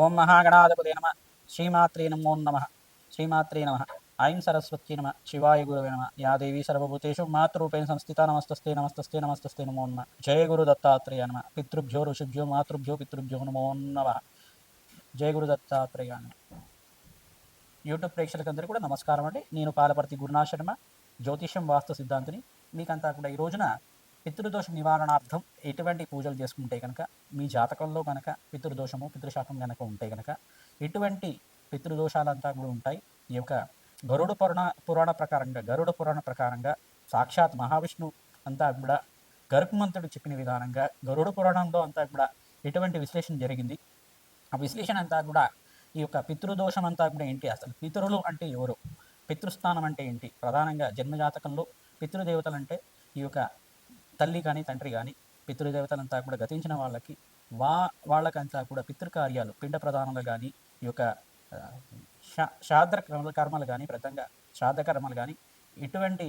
ఓం మహాగణాధిపతి నమ. శ్రీమాత్రే నమో నమ. శ్రీమాత్రే నమ. ఐం సరస్వతి నమ. శివాయ గురువే నమ. యా దేవీ సర్వభూతేషు మాతృపేణ సంస్థిత నమస్తస్తే నమస్తస్తే నమస్తస్తే నమో నమ. జయ గురు దత్తాత్రేయ నమ. పితృభ్యో ఋషిభ్యో మాతృభ్యో పితృభ్యో నమో నమ. జయ గురు దత్తాత్రేయ నమ. యూట్యూబ్ ప్రేక్షకులందరూ కూడా నమస్కారం అండి. నేను పాలపర్తి గురునాథ శర్మ జ్యోతిష్యం వాస్తు సిద్ధాంతిని మీకంతా కూడా ఈ రోజున పితృదోష నివారణార్థం ఎటువంటి పూజలు చేసుకుంటే కనుక మీ జాతకంలో కనుక పితృదోషము పితృశాపం కనుక ఉంటే కనుక ఎటువంటి పితృదోషాలంతా కూడా ఉంటాయి. ఈ యొక్క గరుడ పురాణ పురాణ ప్రకారంగా గరుడ పురాణ ప్రకారంగా సాక్షాత్ మహావిష్ణు అంతా కూడా గరుత్మంతుడు చెప్పిన విధానంగా గరుడ పురాణంలో అంతా కూడా ఎటువంటి విశ్లేషణ జరిగింది? ఆ విశ్లేషణ అంతా కూడా ఈ యొక్క పితృదోషం అంతా కూడా ఏంటి? అసలు పితరులు అంటే ఎవరు? పితృస్థానం అంటే ఏంటి? ప్రధానంగా జన్మజాతకంలో పితృదేవతలు అంటే ఈ యొక్క తల్లి కానీ తండ్రి కానీ పితృదేవతలంతా కూడా గతించిన వాళ్ళకి వా వాళ్ళకంతా కూడా పితృకార్యాలు పిండ ప్రధానాలు కానీ ఈ యొక్క శా- శ్రాద్ధ కర్మ- కర్మలు కానీ ప్రధానంగా శ్రాద్ధ కర్మలు కానీ ఇటువంటి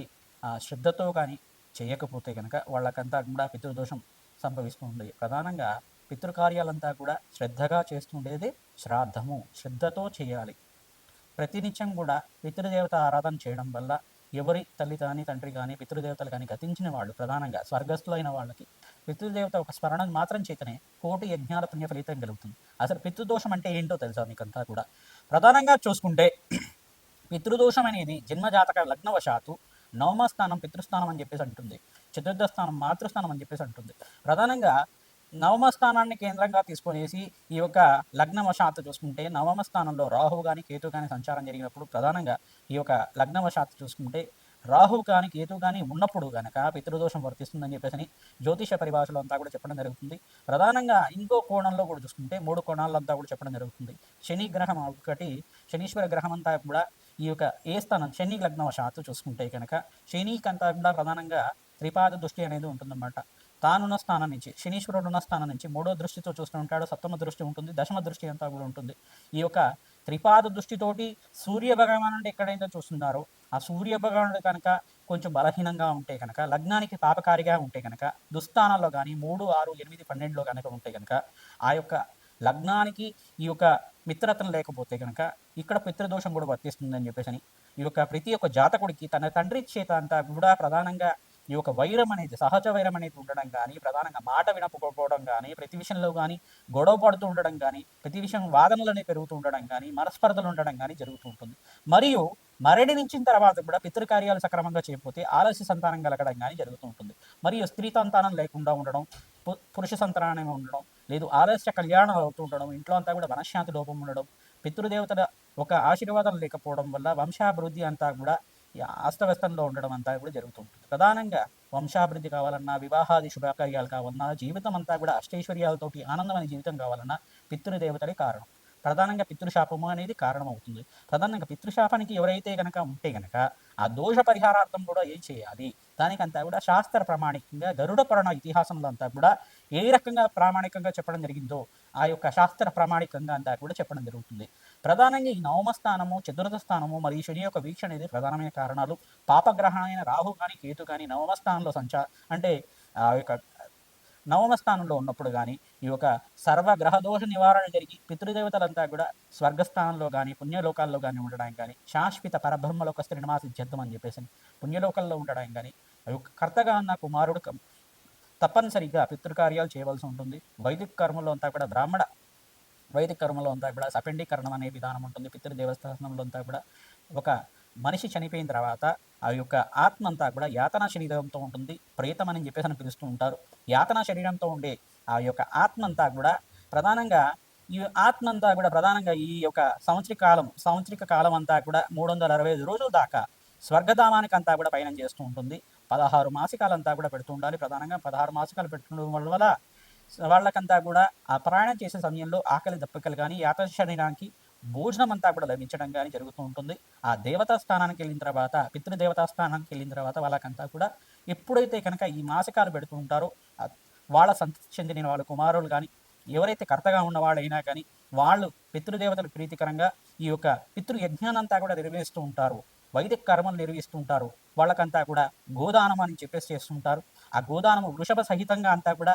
శ్రద్ధతో కానీ చేయకపోతే కనుక వాళ్ళకంతా కూడా పితృదోషం సంభవిస్తుంది ప్రధానంగా పితృకార్యాలంతా కూడా శ్రద్ధగా చేస్తుండేది శ్రాద్ధము శ్రద్ధతో చేయాలి. ప్రతినిత్యం కూడా పితృదేవత ఆరాధన చేయడం వల్ల ఎవరి తల్లి కానీ తండ్రి కానీ పితృదేవతలు కానీ గతించిన వాళ్ళు ప్రధానంగా స్వర్గస్థులైన వాళ్ళకి పితృదేవత ఒక స్మరణ మాత్రం చేతనే కోటి యజ్ఞాల పుణ్య ఫలితం కలుగుతుంది. అసలు పితృదోషం అంటే ఏంటో తెలుసా మీకంతా కూడా? ప్రధానంగా చూసుకుంటే పితృదోషం అనేది జన్మజాతక లగ్నవశాత్తు నవమ స్థానం పితృస్థానం అని చెప్పేసి అంటుంది. చతుర్థ స్థానం మాతృస్థానం అని చెప్పేసి అంటుంది. ప్రధానంగా నవమ స్థానాన్ని కేంద్రంగా తీసుకునేసి ఈ యొక్క లగ్నవశాత్తు చూసుకుంటే నవమ స్థానంలో రాహువు కానీ కేతు కానీ సంచారం జరిగినప్పుడు ప్రధానంగా ఈ యొక్క లగ్నవశాత్తు చూసుకుంటే రాహువు కానీ కేతు కానీ ఉన్నప్పుడు కనుక పితృదోషం వర్తిస్తుందని చెప్పేసి జ్యోతిష పరిభాషలో అంతా కూడా చెప్పడం జరుగుతుంది. ప్రధానంగా ఇంకో కోణంలో కూడా చూసుకుంటే మూడు కోణాలంతా కూడా చెప్పడం జరుగుతుంది. శని గ్రహం ఒకటి శనీశ్వర గ్రహం అంతా కూడా ఈ యొక్క ఏ స్థానం శని లగ్నవశాత్తు చూసుకుంటే కనుక శనికంతా కూడా ప్రధానంగా త్రిపాద దృష్టి అనేది ఉంటుందన్నమాట. తానున్న స్థానం నుంచి శనీశ్వరుడు ఉన్న స్థానం నుంచి మూడో దృష్టితో చూస్తూ ఉంటాడు సప్తమ దృష్టి ఉంటుంది దశమ దృష్టి అంతా కూడా ఉంటుంది. ఈ యొక్క త్రిపాద దృష్టితోటి సూర్య భగవానుడు ఎక్కడైతే చూస్తున్నారో ఆ సూర్య భగవానుడు కనుక కొంచెం బలహీనంగా ఉంటే కనుక లగ్నానికి పాపకారిగా ఉంటే కనుక దుస్థానాల్లో కానీ మూడు ఆరు ఎనిమిది పన్నెండులో కనుక ఉంటే కనుక ఆ యొక్క లగ్నానికి ఈ యొక్క మిత్రత్వం లేకపోతే కనుక ఇక్కడ పితృదోషం కూడా వర్తిస్తుందని చెప్పేసి అని ఈ యొక్క ప్రతి ఒక్క జాతకుడికి తన తండ్రి చేత అంతా కూడా ప్రధానంగా ఈ యొక్క వైరం అనేది సహజ వైరం అనేది ఉండడం కానీ ప్రధానంగా మాట వినకపోవడం కానీ ప్రతి విషయంలో కానీ గొడవ పడుతూ ఉండడం కానీ ప్రతి విషయం వాదనలనే పెరుగుతూ ఉండడం కానీ మనస్పర్ధలు ఉండడం కానీ జరుగుతూ ఉంటుంది. మరియు మరణించిన తర్వాత కూడా పితృకార్యాలు సక్రమంగా చేయకపోతే ఆలస్య సంతానం కలగడం కానీ జరుగుతూ ఉంటుంది. మరియు స్త్రీ సంతానం లేకుండా ఉండడం పు- పురుష సంతానం ఉండడం లేదు ఆలస్య కళ్యాణం అవుతూ ఉండడం ఇంట్లో అంతా కూడా మనశ్శాంతి లోపం ఉండడం పితృదేవతల ఒక ఆశీర్వాదం లేకపోవడం వల్ల వంశాభివృద్ధి అంతా కూడా అస్తవ్యస్తంలో ఉండడం అంతా కూడా జరుగుతుంటుంది ప్రధానంగా వంశాభివృద్ధి కావాలన్నా వివాహాది శుభకార్యాలు కావాలన్నా జీవితం అంతా కూడా అష్టైశ్వర్యాలతోటి ఆనందమైన జీవితం కావాలన్నా పితృదేవతలే కారణం. ప్రధానంగా పితృశాపము అనేది కారణం అవుతుంది ప్రధానంగా పితృశాపానికి ఎవరైతే గనక ఉంటే గనక ఆ దోష పరిహారార్థం కూడా ఏం చేయాలి? దానికంతా కూడా శాస్త్ర ప్రామాణికంగా గరుడ పురాణ ఇతిహాసంలో అంతా కూడా ఏ రకంగా ప్రామాణికంగా చెప్పడం జరిగిందో ఆ యొక్క శాస్త్ర ప్రామాణికంగా అంతా కూడా చెప్పడం జరుగుతుంది. ప్రధానంగా ఈ నవమ స్థానము చతుర్థ స్థానము మరియు శని యొక్క వీక్ష అనేది ప్రధానమైన కారణాలు. పాపగ్రహమైన రాహు కానీ కేతు కానీ నవమ స్థానంలో సంచా అంటే ఆ యొక్క నవమ స్థానంలో ఉన్నప్పుడు కానీ ఈ యొక్క సర్వ గ్రహదోష నివారణ జరిగి పితృదేవతలంతా కూడా స్వర్గస్థానంలో కానీ పుణ్యలోకాల్లో కానీ ఉండడానికి కానీ శాశ్వత పరబ్రహ్మలోక శ్రీనివాసి జద్దం అని చెప్పేసి పుణ్యలోకంలో ఉండడానికి కానీ ఆ యొక్క కర్తగా ఉన్న కుమారుడు తప్పనిసరిగా పితృకార్యాలు చేయవలసి ఉంటుంది. వైదిక కర్మలో అంతా కూడా బ్రాహ్మణ వైదిక కర్మలో అంతా కూడా సపిండీకరణం అనే విధానం ఉంటుంది. పితృదేవస్థానంలో అంతా కూడా ఒక మనిషి చనిపోయిన తర్వాత ఆ యొక్క ఆత్మ అంతా కూడా యాతనా శరీరంతో ఉంటుంది. ప్రేతం అని చెప్పేసి అని పిలుస్తూ ఉంటారు. యాతనా శరీరంతో ఉండే ఆ యొక్క ఆత్మ అంతా కూడా ప్రధానంగా ఈ ఆత్మ అంతా కూడా ప్రధానంగా ఈ యొక్క సంవత్సరిక కాలం సంవత్సరిక కాలం అంతా కూడా మూడు వందల అరవై ఐదు రోజుల దాకా స్వర్గధామానికి అంతా కూడా పయనం చేస్తూ ఉంటుంది. పదహారు మాసికాలంతా కూడా పెడుతూ ఉండాలి. ప్రధానంగా పదహారు మాసికాలు పెట్టుకోవడం వల్ల వాళ్ళకంతా కూడా ఆ ప్రయాణం చేసే సమయంలో ఆకలి దప్పికలు కానీ యాత శరీరానికి భోజనం అంతా కూడా లభించడం కానీ జరుగుతూ ఉంటుంది. ఆ దేవతా స్థానానికి వెళ్ళిన తర్వాత పితృదేవతా స్థానానికి వెళ్ళిన తర్వాత వాళ్ళకంతా కూడా ఎప్పుడైతే కనుక ఈ మాసకాలు పెడుతూ ఉంటారో వాళ్ళ సంతృప్తి చెందిన వాళ్ళ కుమారులు కానీ ఎవరైతే కర్తగా ఉన్నవాళ్ళైనా కానీ వాళ్ళు పితృదేవతలు ప్రీతికరంగా ఈ యొక్క పితృయజ్ఞానంతా కూడా నిర్వహిస్తూ ఉంటారు. వైదిక కర్మలు నిర్వహిస్తూ ఉంటారు. వాళ్ళకంతా కూడా గోదానం అని చెప్పేసి చేస్తుంటారు ఆ గోదానము వృషభ సహితంగా అంతా కూడా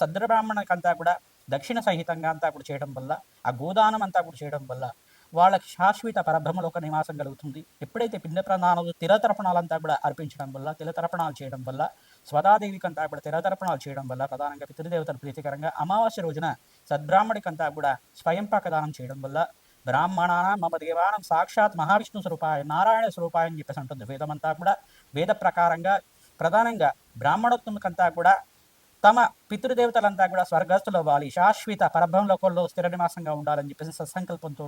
సద్రబ్రాహ్మణకంతా కూడా దక్షిణ సహితంగా అంతా కూడా చేయడం వల్ల ఆ గోదానం అంతా కూడా చేయడం వల్ల వాళ్ళకి శాశ్వత పరబ్రహ్మలో ఒక నివాసం కలుగుతుంది. ఎప్పుడైతే పిండ ప్రధానాలు తిరతర్పణాలంతా కూడా అర్పించడం వల్ల తిలతర్పణాలు చేయడం వల్ల స్వదాదేవికి అంతా కూడా తిరతర్పణాలు చేయడం వల్ల ప్రధానంగా పితృదేవతలు ప్రీతికరంగా అమావాస్య రోజున సద్బ్రాహ్మడికంతా కూడా స్వయంపాక దానం చేయడం వల్ల బ్రాహ్మణానం మమ దేవానం సాక్షాత్ మహావిష్ణు స్వరూపాయ నారాయణ స్వరూపాయ అని చెప్పేసి అంటుంది. వేదమంతా కూడా వేద ప్రకారంగా ప్రధానంగా బ్రాహ్మణోత్తముకంతా కూడా తమ పితృదేవతలంతా కూడా స్వర్గస్థులు అవ్వాలి. శాశ్వత పరబ్రహ్మలోకంలో స్థిర నివాసంగా ఉండాలని చెప్పేసి సత్సంకల్పంతో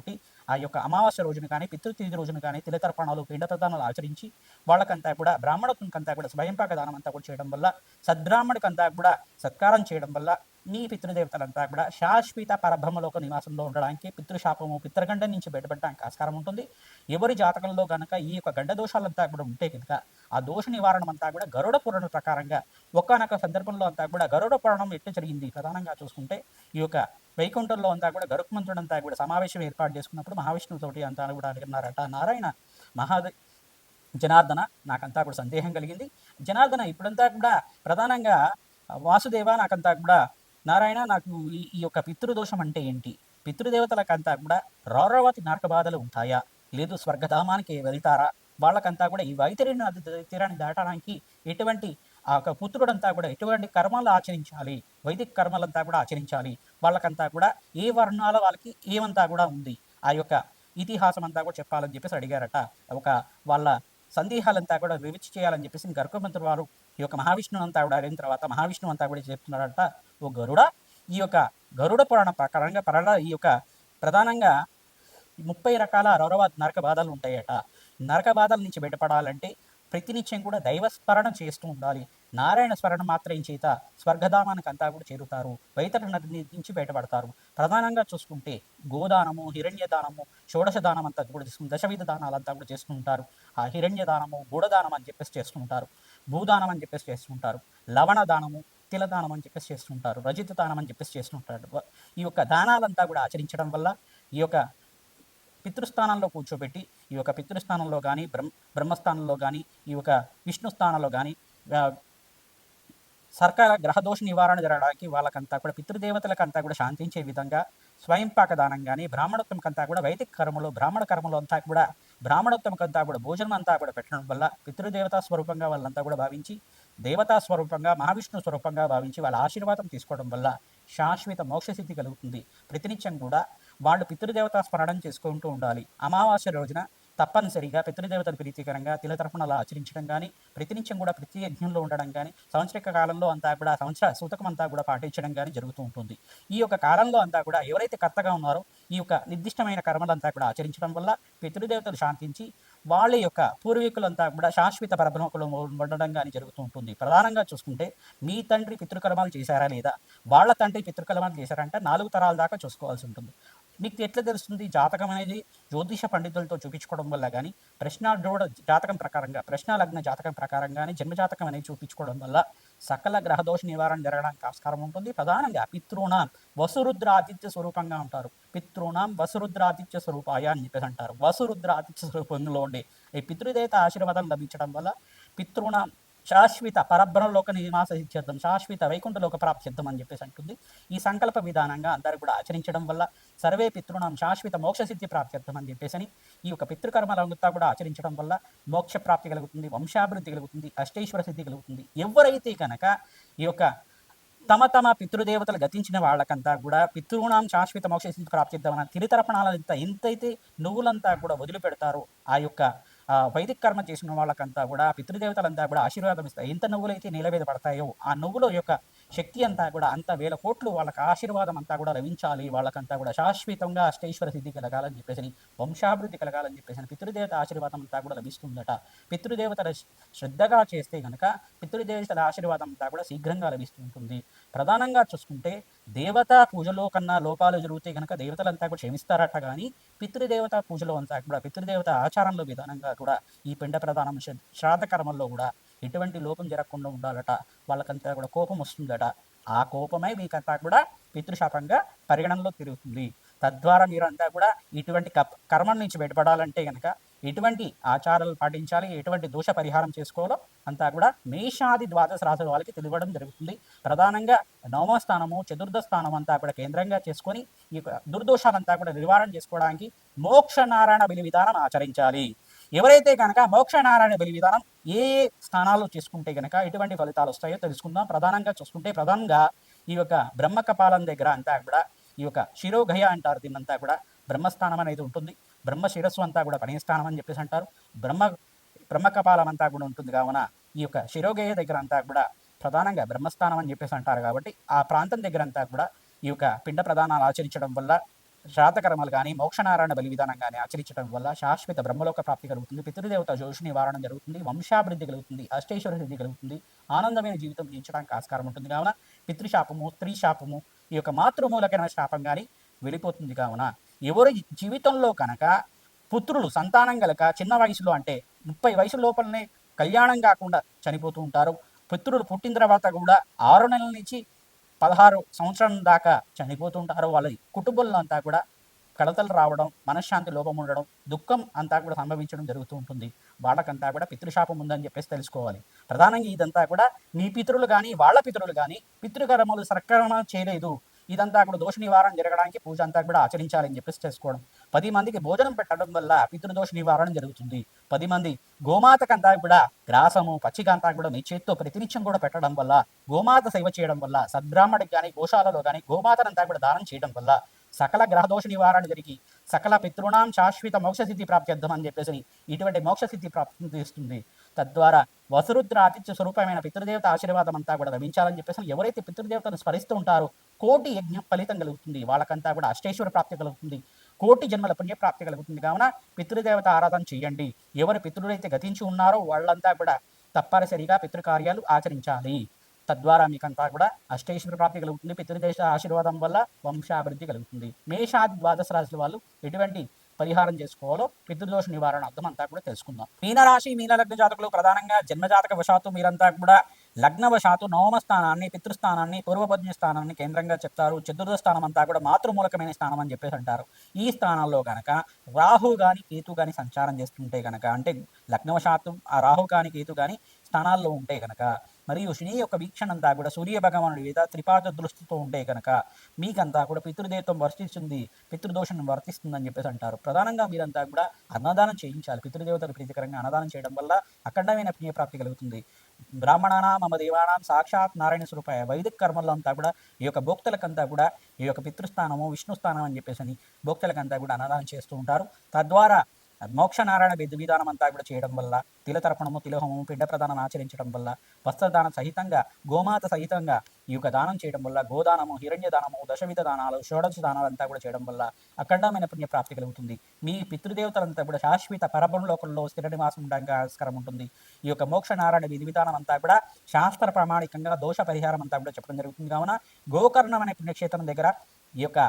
ఆ యొక్క అమావాస్య రోజున కానీ పితృతిథి రోజున కానీ తిలతర్పణాలు పిండ ఆచరించి వాళ్ళకంతా కూడా బ్రాహ్మణత్వంకంతా కూడా స్వయంపాక దానం అంతా కూడా చేయడం వల్ల సద్బ్రాహ్మణికంతా కూడా సత్కారం చేయడం వల్ల నీ పితృదేవతలంతా కూడా శాశ్వత పరబ్రహ్మలోక నివాసంలో ఉండడానికి పితృశాపము పితృగండం నుంచి బయటపడడానికి ఆస్కారం ఉంటుంది. ఎవరి జాతకంలో గనక ఈ యొక్క గండ దోషాలంతా కూడా ఉంటే కనుక ఆ దోష నివారణం అంతా కూడా గరుడ పురాణ ప్రకారంగా ఒక్కనొక సందర్భంలో అంతా కూడా గరుడ పురాణం ఎట్లా జరిగింది ప్రధానంగా చూసుకుంటే ఈ యొక్క వైకుంఠంలో అంతా కూడా గరుక్మంతుడు అంతా కూడా సమావేశం ఏర్పాటు చేసుకున్నప్పుడు మహావిష్ణువుతోటి అంతా కూడా అడిగినారట నారాయణ మహాదే జనార్దన నాకంతా కూడా సందేహం కలిగింది. జనార్దన ఇప్పుడంతా కూడా ప్రధానంగా వాసుదేవ నాకంతా కూడా నారాయణ నాకు ఈ యొక్క పితృదోషం అంటే ఏంటి? పితృదేవతలకంతా కూడా రౌరవతి నరక బాధలు ఉంటాయా? లేదు స్వర్గధామానికి వెళ్తారా? వాళ్ళకంతా కూడా ఈ వైతరి తీరాన్ని దాటడానికి ఎటువంటి ఆ యొక్క పుత్రుడంతా కూడా ఎటువంటి కర్మలు ఆచరించాలి? వైదిక కర్మలంతా కూడా ఆచరించాలి. వాళ్ళకంతా కూడా ఏ వర్ణాల వాళ్ళకి ఏమంతా కూడా ఉంది? ఆ యొక్క ఇతిహాసం అంతా కూడా చెప్పాలని చెప్పేసి అడిగారట. ఒక వాళ్ళ సందేహాలంతా కూడా వివరించి చేయాలని చెప్పేసి గర్భమంత్రి వారు ఈ యొక్క మహావిష్ణువు అంతా కూడా అడిగిన తర్వాత మహావిష్ణువు అంతా కూడా చెప్తున్నారట. ఓ గరుడ. ఈ యొక్క గరుడ పురాణ ప్రకారంగా పరడ ఈ యొక్క ప్రధానంగా ముప్పై రకాల రౌరవ నరక బాధలు ఉంటాయట. నరక బాధల నుంచి బయటపడాలంటే ప్రతినిత్యం కూడా దైవ స్మరణ చేస్తూ ఉండాలి. నారాయణ స్మరణ మాత్రం చేత? స్వర్గధామానికి అంతా కూడా చేరుతారు. వైతర నది నుంచి బయటపడతారు. ప్రధానంగా చూసుకుంటే గోదానము హిరణ్య దానము షోడశ దానం అంతా కూడా చేసుకుని దశవిధ దానాలంతా కూడా చేస్తూ ఉంటారు. ఆ హిరణ్య దానము గూఢదానం అని చెప్పేసి చేస్తుంటారు భూదానం అని చెప్పేసి చేస్తుంటారు లవణ దానము తిలదానం అని చెప్పేసి చేస్తుంటారు రజిత దానం అని చెప్పేసి చేస్తుంటారు. ఈ యొక్క దానాలంతా కూడా ఆచరించడం వల్ల ఈ యొక్క పితృస్థానంలో కూర్చోబెట్టి ఈ యొక్క పితృస్థానంలో కానీ బ్రహ్మ బ్రహ్మస్థానంలో కానీ ఈ యొక్క విష్ణు స్థానంలో కానీ సర్కార గ్రహదోష నివారణ జరగడానికి వాళ్ళకంతా కూడా పితృదేవతలకంతా కూడా శాంతించే విధంగా స్వయంపాక దానం కానీ బ్రాహ్మణోత్వంకంతా కూడా వైదిక కర్మలు బ్రాహ్మణ కర్మలు అంతా కూడా బ్రాహ్మణోత్వంకంతా కూడా భోజనం అంతా కూడా పెట్టడం వల్ల పితృదేవతా స్వరూపంగా వాళ్ళంతా కూడా భావించి దేవతా స్వరూపంగా మహావిష్ణు స్వరూపంగా భావించి వాళ్ళ ఆశీర్వాదం తీసుకోవడం వల్ల శాశ్వత మోక్షసిద్ధి కలుగుతుంది. ప్రతినిత్యం కూడా వాళ్ళు పితృదేవతా స్మరణం చేసుకుంటూ ఉండాలి. అమావాస్య రోజున తప్పనిసరిగా పితృదేవతను ప్రీతికరంగా తిల తరపునలా ఆచరించడం కానీ ప్రతినిత్యం కూడా ప్రతి యజ్ఞంలో ఉండడం కానీ సంవత్సరిక కాలంలో అంతా కూడా సంవత్సర సూతకం అంతా కూడా పాటించడం కానీ జరుగుతూ ఉంటుంది. ఈ యొక్క కాలంలో అంతా కూడా ఎవరైతే కర్తగా ఉన్నారో ఈ యొక్క నిర్దిష్టమైన కర్మలంతా కూడా ఆచరించడం వల్ల పితృదేవతలు శాంతించి వాళ్ళ యొక్క పూర్వీకులంతా కూడా శాశ్వత పరబ్రహ్మకులు ఉండడం కానీ జరుగుతూ ఉంటుంది. ప్రధానంగా చూసుకుంటే మీ తండ్రి పితృకర్మాలు చేశారా లేదా? వాళ్ళ తండ్రి పితృకర్మాలు చేశారంటే నాలుగు తరాల దాకా చూసుకోవాల్సి ఉంటుంది. మీకు ఎట్లా తెలుస్తుంది? జాతకం అనేది జ్యోతిష పండితులతో చూపించుకోవడం వల్ల కానీ ప్రశ్న జాతకం ప్రకారంగా ప్రశ్న లగ్న జాతకం ప్రకారంగానే జన్మ జాతకం అనేది చూపించుకోవడం వల్ల సకల గ్రహదోష నివారణ జరగడానికి ఆస్కారం ఉంటుంది. ప్రధానంగా పితృణాం వసురుద్ర ఆతిథ్య స్వరూపంగా ఉంటారు. పితృణాం వసురుద్ర ఆతిథ్య స్వరూపాయ అని చెప్పేసి అంటారు. వసురుద్ర ఆతిథ్య స్వరూపంలో ఉండే ఈ పితృదేవత ఆశీర్వాదం లభించడం వల్ల పితృణాం శాశ్వత పరబ్రహ్మలోక నివాస సిద్ధ్యర్థం శాశ్వత వైకుంఠలోక ప్రాప్త్యర్థం అని చెప్పేసి అంటుంది. ఈ సంకల్ప విధానంగా అందరూ కూడా ఆచరించడం వల్ల సర్వే పితృణం శాశ్వత మోక్ష సిద్ధి ప్రాప్త్యర్థం అని చెప్పేసి అని ఈ యొక్క పితృకర్మలంతా కూడా ఆచరించడం వల్ల మోక్ష ప్రాప్తి కలుగుతుంది వంశాభివృద్ధి కలుగుతుంది అష్టేశ్వర సిద్ధి కలుగుతుంది. ఎవరైతే కనుక ఈ యొక్క తమ తమ పితృదేవతలు గతించిన వాళ్ళకంతా కూడా పితృణాం శాశ్వత మోక్ష సిద్ధి ప్రాప్తిద్దామన్న తిరితర్పణాలంతా ఎంతైతే నువ్వులంతా కూడా వదిలిపెడతారో ఆ యొక్క ఆ వైదిక కర్మ చేసిన వాళ్ళకంతా కూడా పితృదేవతలంతా కూడా ఆశీర్వాదం ఇస్తాయి. ఎంత నువ్వులైతే నేల మీద పడతాయో ఆ నువ్వుల యొక్క శక్తి అంతా కూడా అంత వేల కోట్లు వాళ్ళకి ఆశీర్వాదం అంతా కూడా లభించాలి. వాళ్ళకంతా కూడా శాశ్వతంగా అష్టైశ్వర సిద్ధి కలగాలని చెప్పేసి వంశాభివృద్ధి కలగాలని చెప్పేసి పితృదేవత ఆశీర్వాదం అంతా కూడా లభిస్తుందట. పితృదేవతల శ్రద్ధగా చేస్తే కనుక పితృదేవతల ఆశీర్వాదం అంతా కూడా శీఘ్రంగా లభిస్తుంటుంది. ప్రధానంగా చూసుకుంటే దేవతా పూజలో కన్నా లోపాలు జరిగితే కనుక దేవతలంతా కూడా క్షమిస్తారట కానీ పితృదేవత పూజలో అంతా కూడా పితృదేవత ఆచారంలో విధానంగా కూడా ఈ పిండ ప్రధానం శ్రాద్ధ కర్మల్లో కూడా ఎటువంటి లోపం జరగకుండా ఉండాలట. వాళ్ళకంతా కూడా కోపం వస్తుందట. ఆ కోపమే మీకంతా కూడా పితృశాపంగా పరిగణనలో తిరుగుతుంది. తద్వారా మీరంతా కూడా ఇటువంటి కప్ కర్మల నుంచి బయటపడాలంటే కనుక ఎటువంటి ఆచారాలు పాటించాలి ఎటువంటి దోష పరిహారం చేసుకోవాలో అంతా కూడా మేషాది ద్వాదశ రాశుల వాళ్ళకి తెలియడం జరుగుతుంది. ప్రధానంగా నవమ స్థానము చతుర్థ స్థానం అంతా కూడా కేంద్రంగా చేసుకొని ఈ దుర్దోషాలంతా కూడా నివారణ చేసుకోవడానికి మోక్ష నారాయణ బలి విధానం ఆచరించాలి. ఎవరైతే కనుక మోక్ష నారాయణ బలి విధానం ఏ ఏ స్థానాల్లో చేసుకుంటే కనుక ఎటువంటి ఫలితాలు వస్తాయో తెలుసుకుందాం. ప్రధానంగా చూసుకుంటే ప్రధానంగా ఈ యొక్క బ్రహ్మ కపాలం దగ్గర అంతా కూడా ఈ యొక్క శిరోగయ అంటారు దీన్నంతా కూడా బ్రహ్మస్థానం అనేది ఉంటుంది. బ్రహ్మ శిరస్సు అంతా కూడా పణిస్థానం అని చెప్పేసి అంటారు. బ్రహ్మ బ్రహ్మ కపాలం అంతా కూడా ఉంటుంది కావున ఈ యొక్క శిరోగయ దగ్గర అంతా కూడా ప్రధానంగా బ్రహ్మస్థానం అని చెప్పేసి అంటారు కాబట్టి ఆ ప్రాంతం దగ్గర అంతా కూడా ఈ యొక్క పిండ ప్రధానాలు ఆచరించడం వల్ల శ్రాద్ధకర్మలు కానీ మోక్షనారాయణ బలి విధానం కానీ ఆచరించడం వల్ల శాశ్వత బ్రహ్మలోక ప్రాప్తి కలుగుతుంది. పితృదేవత జోష నివారణ జరుగుతుంది. వంశాభివృద్ధి కలుగుతుంది. అష్టేశ్వర సిద్ధి కలుగుతుంది. ఆనందమైన జీవితం జీవించడానికి ఆస్కారం ఉంటుంది. కావున పితృశాపము స్త్రీ శాపము ఈ యొక్క మాతృమూలకమైన శాపం కానీ వెళ్ళిపోతుంది. కావున ఎవరి జీవితంలో కనుక పుత్రులు సంతానం గలక చిన్న వయసులో అంటే ముప్పై వయసు లోపలనే కళ్యాణం కాకుండా చనిపోతూ ఉంటారు. పుత్రులు పుట్టిన తర్వాత కూడా ఆరు నెలల నుంచి పదహారు సంవత్సరం దాకా చనిపోతుంటారు వాళ్ళ కుటుంబంలో అంతా కూడా కడతలు రావడం మనశ్శాంతి లోపం ఉండడం దుఃఖం అంతా కూడా సంభవించడం జరుగుతూ ఉంటుంది. వాళ్ళకంతా కూడా పితృశాపం ఉందని చెప్పేసి తెలుసుకోవాలి. ప్రధానంగా ఇదంతా కూడా మీ పితరులు కానీ వాళ్ళ పితరులు కానీ పితృకర్మలు సక్రమణ చేయలేదు. ఇదంతా కూడా దోష నివారణ జరగడానికి పూజ అంతా కూడా ఆచరించాలని చెప్పేసి చేసుకోవడం. పది మందికి భోజనం పెట్టడం వల్ల పితృదోష నివారణ జరుగుతుంది. పది మంది గోమాతకంతా కూడా గ్రాసము పచ్చికంతా కూడా మీ చేత్తో ప్రతినిత్యం కూడా పెట్టడం వల్ల గోమాత సేవ చేయడం వల్ల సద్బ్రాహ్మడికి కానీ గోశాలలో కానీ గోమాతనంతా కూడా దానం చేయడం వల్ల సకల గ్రహదోష నివారణ జరిగి సకల పితృణాం శాశ్వత మోక్షసిద్ధి ప్రాప్త్యర్థం అని చెప్పేసి ఇటువంటి మోక్షసిద్ధి ప్రాప్తి ఇస్తుంది తద్వారా వసురుద్ర ఆతిథ్య స్వరూపమైన పితృదేవత ఆశీర్వాదం అంతా కూడా లభించాలని చెప్పేసి ఎవరైతే పితృదేవతను స్మరిస్తూ ఉంటారో కోటి యజ్ఞం ఫలితం కలుగుతుంది. వాళ్ళకంతా కూడా అష్టేశ్వర ప్రాప్తి కలుగుతుంది. కోటి జన్మల పుణ్య ప్రాప్తి కలుగుతుంది. కావున పితృదేవత ఆరాధన చేయండి. ఎవరు పితృడైతే గతించి ఉన్నారో వాళ్ళంతా కూడా తప్పనిసరిగా పితృకార్యాలు ఆచరించాలి. తద్వారా మీకంతా కూడా అష్టేశ్వర ప్రాప్తి కలుగుతుంది. పితృదేశ ఆశీర్వాదం వల్ల వంశాభివృద్ధి కలుగుతుంది. మేషాది ద్వాదశ రాశుల వాళ్ళు ఎటువంటి పరిహారం చేసుకోవాలో పితృదోష నివారణ అర్థం అంతా కూడా తెలుసుకుందాం. మీనరాశి మీన లగ్న జాతకులు ప్రధానంగా జన్మజాతక వశాత్తు మీరంతా కూడా లగ్నవశాత్తు నవమ స్థానాన్ని పితృస్థానాన్ని పూర్వపద్య స్థానాన్ని కేంద్రంగా చెప్తారు. చతుర్థ స్థానం అంతా కూడా మాతృమూలకమైన స్థానం అని చెప్పేసి అంటారు. ఈ స్థానాల్లో గనక రాహు కానీ కేతు కానీ సంచారం చేస్తుంటే గనక అంటే లగ్నవశాత్తు ఆ రాహు కానీ కేతు కానీ స్థానాల్లో ఉంటే గనక మరియు శని యొక్క వీక్షణ అంతా కూడా సూర్య భగవానుడి మీద త్రిపాద దృష్టితో ఉంటే కనుక మీకంతా కూడా పితృదేవత్వం వర్తిస్తుంది పితృదోషం వర్తిస్తుందని చెప్పేసి అంటారు. ప్రధానంగా మీరంతా కూడా అన్నదానం చేయించాలి. పితృదేవతలు ప్రీతికరంగా అన్నదానం చేయడం వల్ల అఖండమైన పుణ్యప్రాప్తి కలుగుతుంది. బ్రాహ్మణానా మమ దేవానాం సాక్షాత్ నారాయణ స్వరూపాయ వైదిక కర్మల్లో అంతా కూడా ఈ యొక్క భోక్తలకంతా కూడా ఈ యొక్క పితృస్థానము విష్ణుస్థానం అని చెప్పేసి అని భోక్తలకంతా కూడా అన్నదానం చేస్తూ ఉంటారు. తద్వారా మోక్షనారాయణ విధి విధానం అంతా కూడా చేయడం వల్ల తిలతర్పణము తిలహోమము పిండ ప్రదానం ఆచరించడం వల్ల వస్త్రదానం సహితంగా గోమాత సహితంగా ఈ యొక్క దానం చేయడం వల్ల గోదానము హిరణ్య దానము దశవిధ దానాలు షోడశ దానాలు అంతా కూడా చేయడం వల్ల అఖండమైన పుణ్య ప్రాప్తి కలుగుతుంది. మీ పితృదేవతలంతా కూడా శాశ్వత పరబ్రహ్మలోకంలో స్థిర నివాసం ఉండడానికి ఆస్కారం ఉంటుంది. ఈ యొక్క మోక్ష నారాయణ విధి విధానం అంతా కూడా శాస్త్ర ప్రామాణికంగా దోష పరిహారం అంతా కూడా చెప్పడం జరుగుతుంది. కావున గోకర్ణం అనే పుణ్యక్షేత్రం దగ్గర ఈ యొక్క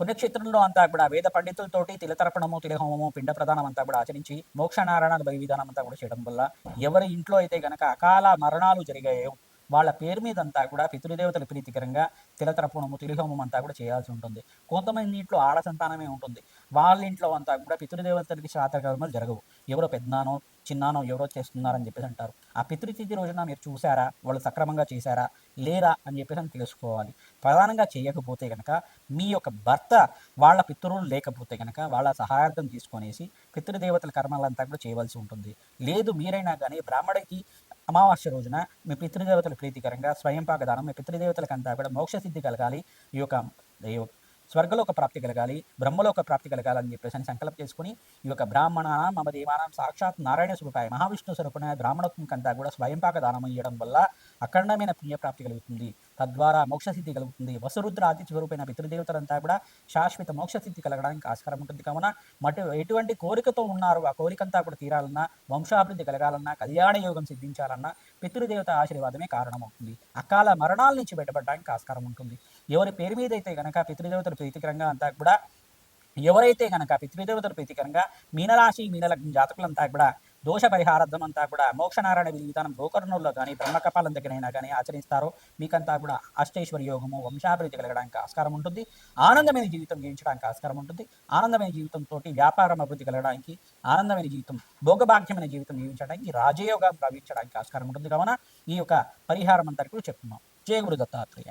పుణ్యక్షేత్రంలో అంతా కూడా వేద పండితులతోటి తిలతర్పణము తిలహోమము పిండ ప్రదానం అంతా కూడా ఆచరించి మోక్షనారాయణ బలి విధానం అంతా కూడా చేయడం వల్ల ఎవరి ఇంట్లో అయితే గనక అకాల మరణాలు జరిగాయో వాళ్ళ పేరు మీద అంతా కూడా పితృదేవతల ప్రీతికరంగా తిలతరపుణము తిరుహోమం అంతా కూడా చేయాల్సి ఉంటుంది. కొంతమంది ఇంట్లో ఆడ సంతానమే ఉంటుంది. వాళ్ళ ఇంట్లో అంతా కూడా పితృదేవతలకి శాతకర్మలు జరగవు. ఎవరో పెద్దనానో చిన్నానో ఎవరో చేస్తున్నారని చెప్పేసి అంటారు. ఆ పితృతిథి రోజున మీరు చూసారా వాళ్ళు సక్రమంగా చేశారా? లేరా? అని చెప్పేసి అని తెలుసుకోవాలి. ప్రధానంగా చేయకపోతే కనుక మీ యొక్క భర్త వాళ్ళ పితృలు లేకపోతే కనుక వాళ్ళ సహాయార్థం తీసుకొనేసి పితృదేవతల కర్మలంతా కూడా చేయవలసి ఉంటుంది. లేదు మీరైనా కానీ బ్రాహ్మడికి అమావాస్య రోజున మీ పితృదేవతల ప్రీతికరంగా స్వయంపాక దానం మీ పితృదేవతలకంతా కూడా మోక్ష సిద్ధి కలగాలి. ఈ యొక్క ఈ యొక్క స్వర్గలోక ప్రాప్తి కలగాలి బ్రహ్మలోక ప్రాప్తి కలగాలని చెప్పేసి అని సంకల్పం చేసుకుని ఈ యొక్క బ్రాహ్మణానం మమ దేవానం సాక్షాత్ నారాయణ స్వరూపాయ మహావిష్ణు స్వరూపణ బ్రాహ్మణత్వంకంతా కూడా స్వయంపాక దానం ఇవ్వడం వల్ల అఖండమైన పుణ్యప్రాప్తి కలుగుతుంది. తద్వారా మోక్షసిద్ధి కలుగుతుంది. వసురుద్ర ఆది స్వరూపైన పితృదేవతలంతా కూడా శాశ్వత మోక్షసిద్ధి కలగడానికి ఆస్కారం ఉంటుంది. కావున మటు ఎటువంటి కోరికతో ఉన్నారు ఆ కోరికంతా కూడా తీరాలన్నా వంశాభివృద్ధి కలగాలన్నా కళ్యాణ యోగం సిద్ధించాలన్నా పితృదేవత ఆశీర్వాదమే కారణమవుతుంది. అకాల మరణాల నుంచి బయటపడడానికి ఆస్కారం ఉంటుంది. ఎవరి పేరు మీద అయితే గనక పితృదేవతల ప్రీతికరంగా అంతా కూడా ఎవరైతే గనక పితృదేవతల ప్రీతికరంగా మీనరాశి మీనలగ్న జాతకులంతా కూడా దోష పరిహారార్థం అంతా కూడా మోక్షనారాయణ విధానం గోకర్ణంలో కానీ బ్రహ్మకపాలం దగ్గరైనా కానీ ఆచరిస్తారో మీకంతా కూడా అష్టేశ్వర యోగము వంశాభివృద్ధి కలగడానికి ఆస్కారం ఉంటుంది. ఆనందమైన జీవితం జీవించడానికి ఆస్కారం ఉంటుంది. ఆనందమైన జీవితంతో వ్యాపారం అభివృద్ధి కలగడానికి ఆనందమైన జీవితం భోగభాగ్యమైన జీవితం జీవించడానికి రాజయోగం భావించడానికి ఆస్కారం ఉంటుంది. కావున ఈ యొక్క పరిహారం అంతా కూడా చెప్తున్నాం. జయ గురు దత్తాత్రేయ.